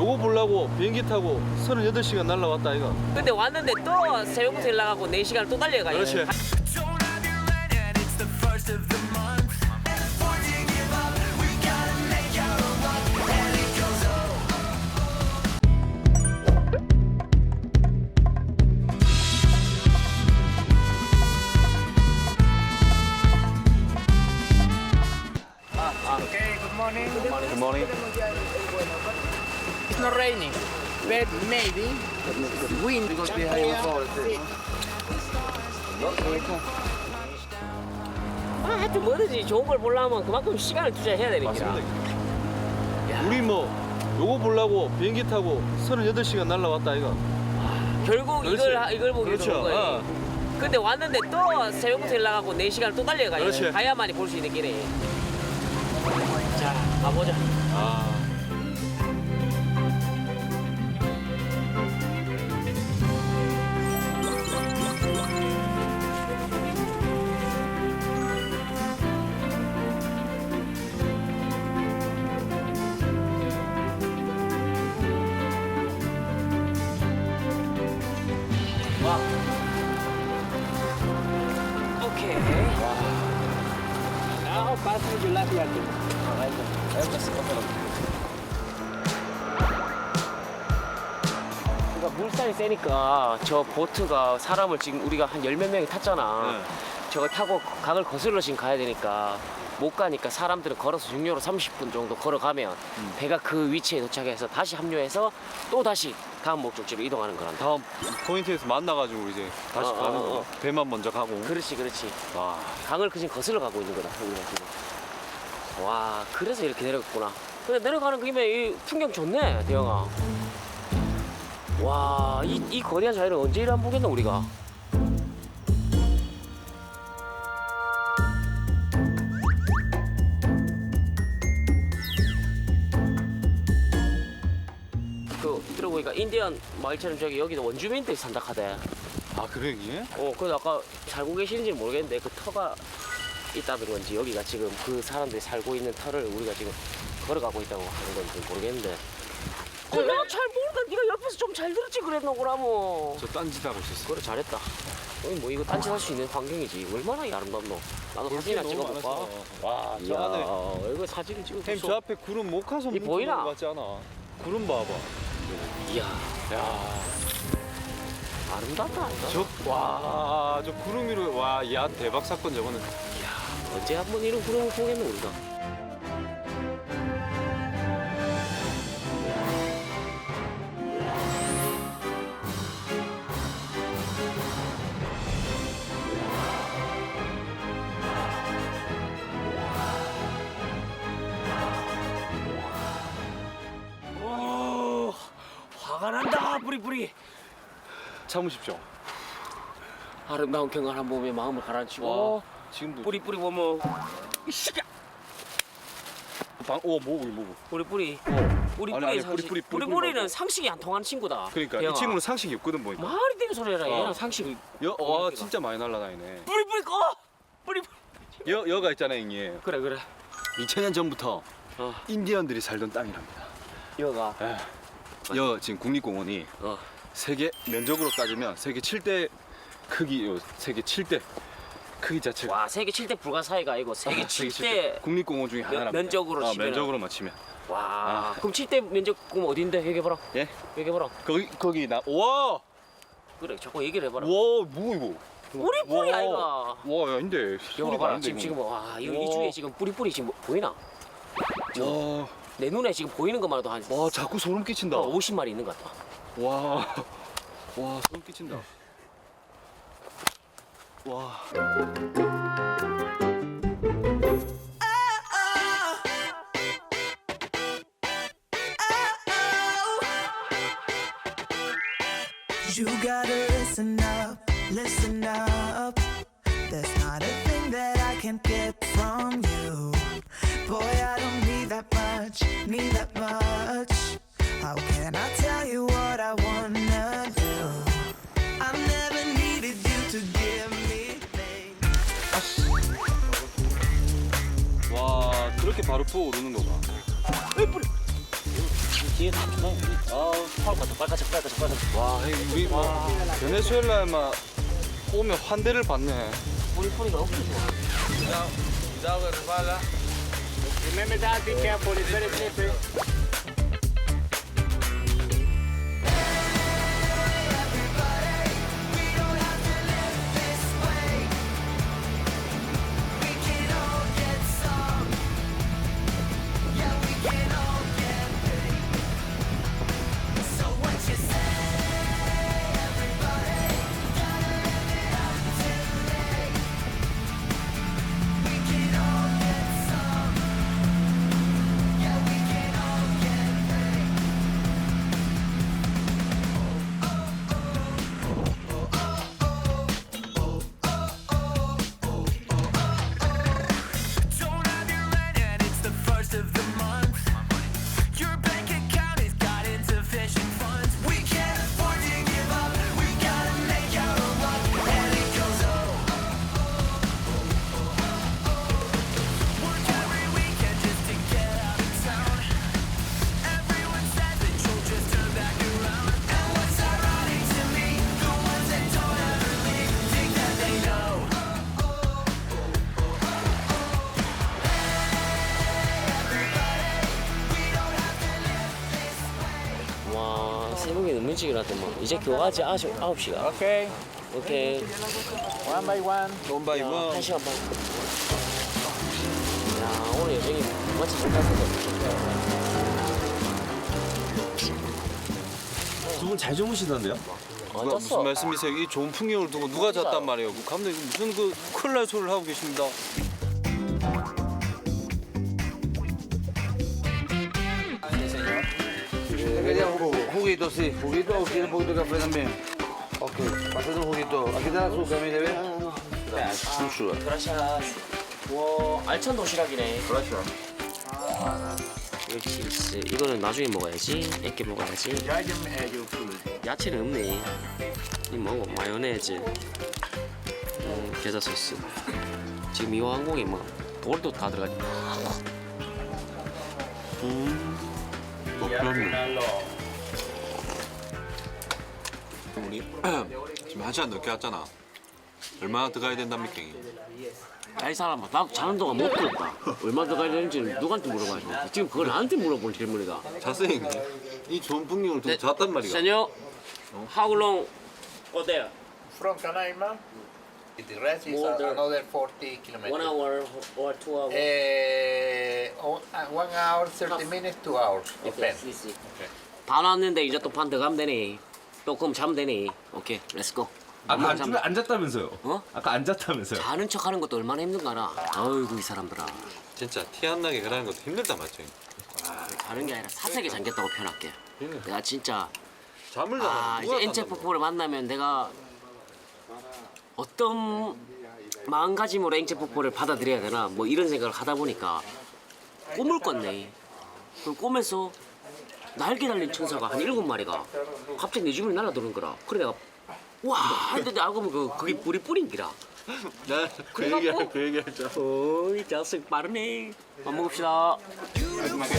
요거 보려고 비행기 타고 38시간 날라왔다 이거 근데 왔는데 또 새벽부터 일 나가고 4시간 또 달려가. 그렇지 Don't have you ready and it's the first of the month. Not raining, but maybe wind because we have 아, 하여튼 뭐든지 좋은 걸 보려면 그만큼 시간을 투자해야 되니까. 우리 뭐 요거 보려고 비행기 타고 38시간 날라왔다 이거 결국 그렇지. 이걸 하- 이걸 보기 위해서 그렇죠. 온 거예요. 어. 근데 왔는데 또 새벽부터 일 나가고 4시간 또 달려가. 그렇지. 가야만이 볼 수 있는 길에. 자, 가보자. 아 그러니까 물살이 세니까 저 보트가 사람을 지금 우리가 한 열 몇 명이 탔잖아. 네. 저거 타고 강을 거슬러 지금 가야 되니까 못 가니까 사람들은 걸어서 중료로 30분 정도 걸어가면 음. 배가 그 위치에 도착해서 다시 합류해서 또 다시 다음 목적지로 이동하는 거란다. 다음 포인트에서 만나가지고 이제 다시 어, 어, 가는 어, 거 어. 배만 먼저 가고 그렇지, 그렇지. 와 강을 그냥 거슬러 가고 있는 거다 우리가 지금 와 그래서 이렇게 내려갔구나. 근데 내려가는 김에 이 풍경 좋네 대영아. 와이 이 거대한 자연을 언제 이래 안 보겠나 우리가? 그 들어보니까 인디언 마을처럼 저기 여기도 원주민들이 산다 하대. 아 그래 이게? 어, 그래서 아까 살고 계시는지 모르겠는데 그 터가 있다는 건지 여기가 지금 그 사람들이 살고 있는 터를 우리가 지금 걸어가고 있다고 하는 건지 모르겠는데. 그 내가 잘 모르니까 네가 옆에서 좀 잘 들었지 그랬노 그라모. 저 딴짓 하고 있었어 그래 잘했다. 여기 뭐 이거 딴짓 할 수 있는 환경이지 얼마나 이 아름답노. 나도 볼 사진이나 게 너무 찍어볼까? 많아서. 와, 저 안에 안에 이거 사진을 찍어. 햄저 앞에 구름 목화섬 이 보이나? 같지 않아 구름 봐봐 이야, 야 아름답다. 아이가? 저와 저 구름 위로 와 야 대박 사건 저거는 언제 한 번 이런 구름을 보겠노 우리가. 오, 화가 난다 뿌리뿌리. 참으십시오 아름다운 경관 한 몸에 마음을 가라앉히고 와 지금도 뿌리 뿌리 보면 이 새끼야! 방오 뭐고 뭐고 뿌리 뿌리. 뿌리 아니, 뿌리 아니, 상식. 뿌리, 뿌리, 뿌리, 뿌리 뿌리는 말고. 상식이 안 통하는 친구다. 그러니까 대영아. 이 친구는 상식이 없거든 보니까. 말이 되는 소리 해라 어. 상식을 여, 와 진짜 많이 날라다니네. 뿌리 뿌리 꺼! 뿌리 뿌리. 여, 여가 있잖아 형님. 그래 그래. 2000년 전부터 어. 인디언들이 살던 땅이랍니다. 여가. 여 지금 국립공원이 어. 세계 면적으로 따지면 세계 7대 크기 요 세계 7대 크기 자체가. 와 세계 7대 불가사의가 아니고 세계 아, 세계 7대 국립공원 중에 하나랍니다 면적으로 어, 치면은- 면적으로만 치면. 와 아. 그럼 7대 면적 그럼 어딘데? 얘기해봐라. 예? 얘기해봐라. 거기 거기 나와와! 그래 자꾸 얘기를 해봐라. 뭐 이거? 뿌리 뿌리 와. 아이가 와 아닌데 여기 소리가 봐라 아닌데 지금 지금 이거. 와 이거 이 와. 중에 지금 뿌리 뿌리 지금 뭐 보이나? 와, 내 눈에 지금 보이는 것만 해도 한 와 자꾸 소름 끼친다. 어, 50마리 있는 것 같다. 와, 와 소름 끼친다 와 You gotta listen up, listen up. There's not a thing that I can't get from you. Boy, 바로 부어 오르는 거가 뒤에 다 주나? 아, 빨갛다, 빨갛다, 빨갛다, 빨갛다. 와 우리 뭐 베네수엘라에 막 오면 환대를 받네 우리 소리가 엄청 좋아. Remember that, be careful, it's very slippery. 새벽에 너무 일찍 일어났더만. 이제 교과지 9, 시가 Okay, 오케이. one by one. 원바 야, 이거 한 시간 반. 야, 오늘 여정이 정말 잘 갔어. 두분 잘 주무시던데요? 누가 어, 무슨 쪘어. 말씀이세요? 이 좋은 풍경을 두고 누가 잤단 말이에요? 그 감독님 무슨 그 큰일 날 소리를 하고 계십니다. Juguito, sí. ¿Juguito o quiere un poquito de café también? Ok, pásate un juguito. Aquí está el azúcar, mire, ve. Some sugar. 그라샤스. 와, 알찬 도시락이네. Gracias. 역시 있어. 이거는 나중에 먹어야지. 애께 먹어야지. Enjoy your, uh, your food. 야채는 없네. 이 먹어. 마요네즈. 음, 게자 소스. 지금 이 항공에 뭐 돌도 다 들어가지. 음. 우리 지금 한 시간 늦게 왔잖아. 얼마나 들어가야 된답니까? 이게? 야, 이 사람아, 나 자는 동안 못 들었다. 얼마 더 가야 되는지는 누구한테 물어봐야 돼. 지금 그걸 나한테 물어볼 질문이다. 자세히 이 좋은 풍경을 두고 잤단 말이야. Senor, how long go there? From Canaima, the rest is More uh, than- another 40 kilometers. One hour or two hours? Eh, oh, uh, one hour, 30 minutes, two hours. Depends. easy. 반 왔는데 이제 또 반 더 가면 되네. 또 그럼 자면 되네. 오케이, 렛츠 고. 아까 안, 좀 앉았다면서요? 어? 아까 앉았다면서요? 자는 척 하는 것도 얼마나 힘든가 나. 아이고 이 사람들아. 진짜 티 안 나게 하는 것도 힘들다 맞지? 자는 게 아니라 사색에 잠겼다고 표현할게. 내가 진짜 잠을 아 자면 이제 엔체? 폭포를 만나면 내가 어떤 마음가짐으로 엔체 폭포를 받아들여야 되나 뭐 이런 생각을 하다 보니까 꿈을 꿨네. 그 꿈에서 날개 달린 천사가 한 일곱 마리가 갑자기 내 주변에 날아드는 거라. 그래 내가 와 했는데 알고 보면 그, 그게 뿌리 뿌린기라. 나그 얘기할 그 얘기 할 줄. 알았어. 이 자식 빠르네. 밥 먹읍시다. 마지막에.